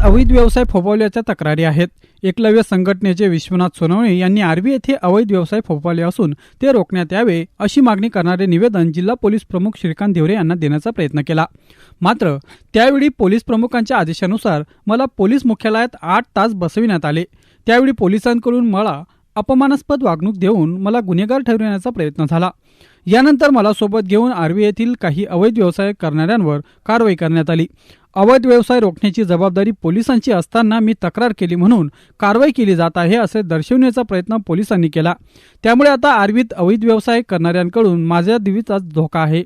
अवैध व्यवसाय फोफावल्याच्या तक्रारी आहेत. एकलव्य संघटनेचे विश्वनाथ सोनवणे यांनी आर्वी येथे अवैध व्यवसाय फोफावले असून ते रोखण्यात यावे अशी मागणी करणारे निवेदन जिल्हा पोलीस प्रमुख श्रीकांत धिवरे यांना देण्याचा प्रयत्न केला. मात्र त्यावेळी पोलीस प्रमुखांच्या आदेशानुसार मला पोलीस मुख्यालयात आठ तास बसविण्यात आले. त्यावेळी पोलिसांकडून मला अपमानास्पद वागणूक देऊन मला गुन्हेगार ठरविण्याचा प्रयत्न झाला. यानंतर मला सोबत घेऊन आर्वी येथील काही अवैध व्यवसाय करणाऱ्यांवर कारवाई करण्यात आली. अवैध व्यवसाय रोखण्याची जबाबदारी पोलिसांची असताना मी तक्रार केली म्हणून कारवाई केली जात आहे असे दर्शवण्याचा प्रयत्न पोलिसांनी केला. त्यामुळे आता आर्वीत अवैध व्यवसाय करणाऱ्यांकडून माझ्या दिवीचा धोका आहे.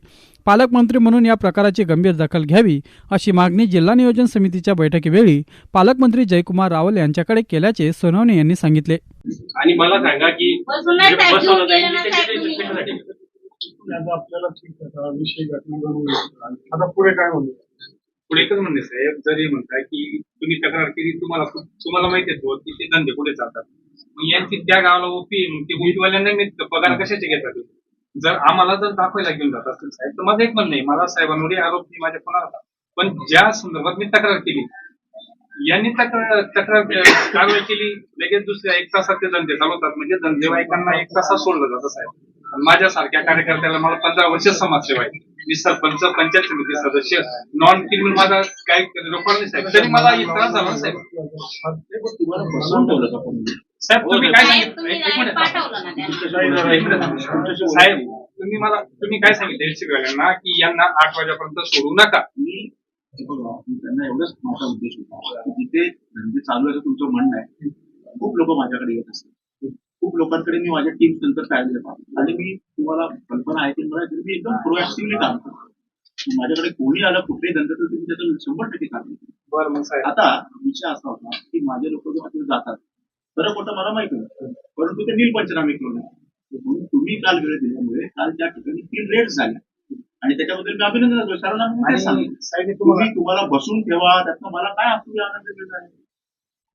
पालकमंत्री म्हणून या प्रकाराची गंभीर दखल घ्यावी अशी मागणी जिल्हा नियोजन समितीच्या बैठकीवेळी पालकमंत्री जयकुमार रावल यांच्याकडे केल्याचे सोनवणे यांनी सांगितले. आणि मला सांगा की आपल्याला ठीक आहे विषय घटना. आता पुढे काय म्हणू? पुढे एकच म्हणणे साहेब जरी म्हणताय की तुम्ही तक्रार केली तुम्हाला तुम्हाला माहिती आहे की ते धंदे कुठे चालतात. मग यांची त्या गावाला ओपी मग ते ओपीवाल्यांना मी पगार कशाचे घेतात? जर आम्हाला जर दाखवायला घेऊन जात असतील साहेब तर माझं एक म्हणणं आहे मला साहेबांवर आरोप नाही माझ्या कोणाला होता. पण ज्या संदर्भात मी तक्रार केली यांनी तक्रार तक्रार कारवाई केली लगेच दुसऱ्या एक तासात ते धंदे चालवतात म्हणजे धंदेवाईकांना एक तासात सोडलं जातं साहेब. आणि माझ्यासारख्या कार्यकर्त्याला मला पंधरा वर्ष समाजसेवा आहे. मी सरपंच पंचायत समिती सदस्य नॉन क्रिमिनल माझा काही नाही साहेब. तरी मला त्रास झाला साहेब? साहेब तुम्ही काय साहेब सांगितलं? तुम्ही. साहेब मला तुम्ही काय सांगितलं शिकवायला की यांना आठ वाजेपर्यंत सोडू नका? मी बघा, मी त्यांना एवढंच माझा उद्देश होता. की जिथे धंदे चालू आहे तुमचं म्हणणं आहे खूप लोक माझ्याकडे येत असतात. लोकांकडे मी माझ्या टीम नंतर पाहतो आणि मी तुम्हाला कल्पना आहे की मला मी एकदम प्रोएक्टिव्हली काम करतो. माझ्याकडे कोणी आलं कुठलेही धंदे तर तुम्ही त्याचं शंभर टक्के काम करतो बरं मग साहेब. आता विषय असा होता की माझे लोक तिथे जातात खरं खोटं मला माहिती नाही परंतु ते नील पंचनामे करून म्हणून तुम्ही काल वेळ दिल्यामुळे काल त्या ठिकाणी तीन रेट झाल्या आणि त्याच्याबद्दल मी अभिनंदन करतो. साहेब तुम्ही तुम्हाला बसून ठेवा त्यातनं मला काय आपली आनंद आहे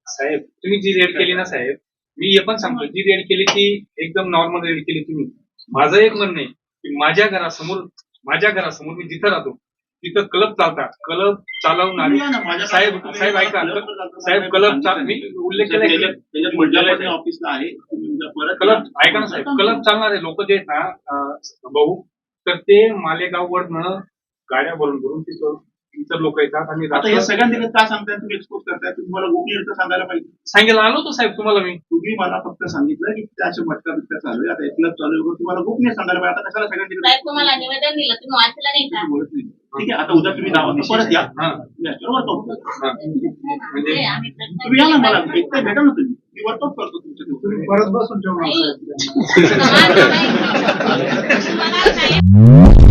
साहेब तुम्ही जी रेड केली ना साहेब मी हे पण सांगतो जी रेड केली ती एकदम नॉर्मल रेड केली तुम्ही. माझं एक म्हणणं आहे की माझ्या घरासमोर माझ्या घरासमोर मी जिथं राहतो तिथं क्लब चालतात. क्लब चालवणारे साहेब साहेब ऐका. क्लब साहेब क्लब मी. उल्लेख केला क्लब ऑफिसला आहे. या. ऐका ना साहेब. क्लब चालणारे लोक जे आहेत ना भाऊ तर ते मालेगाव वरनं गाड्या भरून भरून तिथं इतर लोक येतात आणि आता हे रात्र- सगळ्यांनी का सांगताय? तुम्ही एक्सपोज करताय. तुम्ही मला गोपनीय सांगायला पाहिजे. सांगायला आलो होतो साहेब तुम्हाला मी. तुम्ही मला फक्त सांगितलं की त्याचे मटका बिटका चालू आहे. आता एक क्लब चालू आहे. वगैरे तुम्हाला गोपनीय सांगायला पाहिजे. आता कशाला सगळ्यांनी साहेब तुम्हाला निवेदन दिलं. तुम्ही वाचलं नाही का? बोलत नाही. ठीक आहे आता उद्या तुम्ही नाव परत या. म्हणजे ते तुम्ही या ना मला. केला एक तर भेटा ना तुम्ही. मी वर्कआउट करतो तुमच्या तुम्ही परत बसून ठेवणार